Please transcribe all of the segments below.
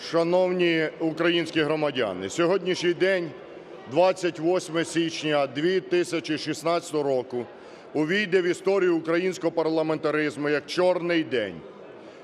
Шановні українські громадяни, сьогоднішній день, 28 січня 2016 року, увійде в історію українського парламентаризму як чорний день.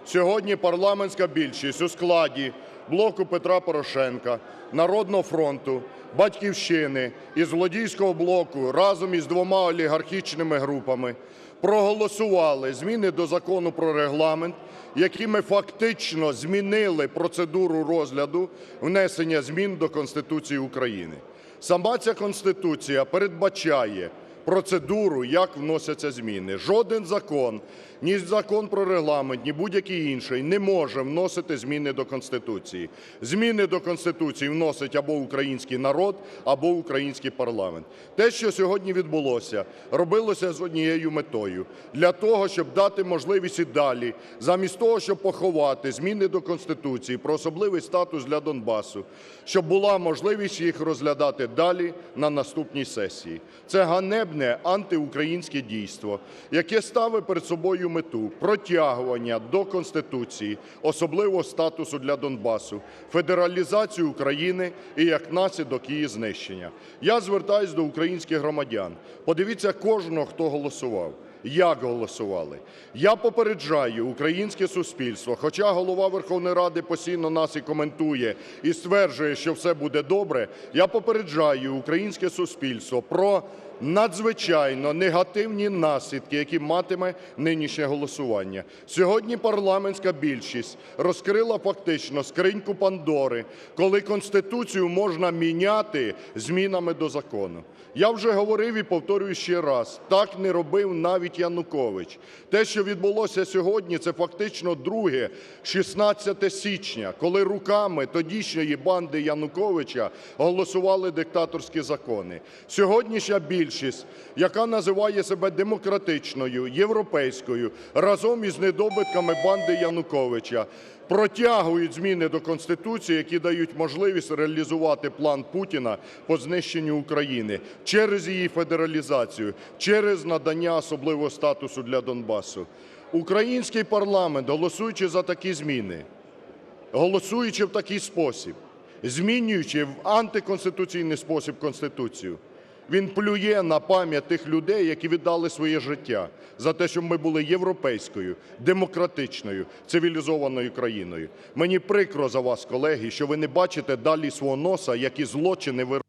Сьогодні парламентська більшість у складі "Блоку Петра Порошенка", "Народного фронту", "Батьківщини" і злодійського блоку разом із двома олігархічними групами проголосували зміни до Закону про Регламент, якими фактично змінили процедуру розгляду внесення змін до Конституції України. Сама ця Конституція передбачає процедуру, як вносяться зміни. Жоден закон, ні Закон про Регламент, ні будь-який інший не може вносити зміни до Конституції. Зміни до Конституції вносить або український народ, або український парламент. Те, що сьогодні відбулося, робилося з однією метою: для того, щоб дати можливість і далі, замість того, щоб поховати зміни до Конституції про особливий статус для Донбасу, щоб була можливість їх розглядати далі на наступній сесії. Це ганебне антиукраїнське дійство, яке ставить перед собою мету протягування до Конституції особливого статусу для Донбасу, федералізацію України і як наслідок її знищення. Я звертаюсь до українських громадян. Подивіться кожного, хто голосував. Як голосували? Я попереджаю українське суспільство, хоча Голова Верховної Ради постійно нас і коментує, і стверджує, що все буде добре, я попереджаю українське суспільство про надзвичайно негативні наслідки, які матиме нинішнє голосування. Сьогодні парламентська більшість розкрила фактично скриньку Пандори, коли Конституцію можна міняти змінами до закону. Я вже говорив і повторюю ще раз: так не робив навіть Янукович. Те, що відбулося сьогодні, це фактично друге 16 січня, коли руками тодішньої банди Януковича голосували диктаторські закони. Сьогоднішня більшість, яка називає себе демократичною, європейською, разом із недобитками банди Януковича протягують зміни до Конституції, які дають можливість реалізувати план Путіна по знищенню України через її федералізацію, через надання особливого статусу для Донбасу. Український парламент, голосуючи за такі зміни, голосуючи в такий спосіб, змінюючи в антиконституційний спосіб Конституцію, він плює на пам'ять тих людей, які віддали своє життя за те, щоб ми були європейською, демократичною, цивілізованою країною. Мені прикро за вас, колеги, що ви не бачите далі свого носа, які злочини ви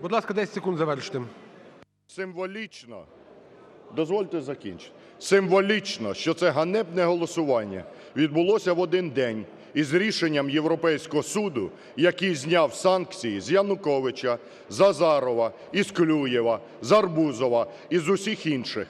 Будь ласка, 10 секунд завершити. Символічно, дозвольте закінчити, символічно, що це ганебне голосування відбулося в один день із рішенням Європейського суду, який зняв санкції з Януковича, Зазарова, Азарова, із Клюєва, з Арбузова і з усіх інших.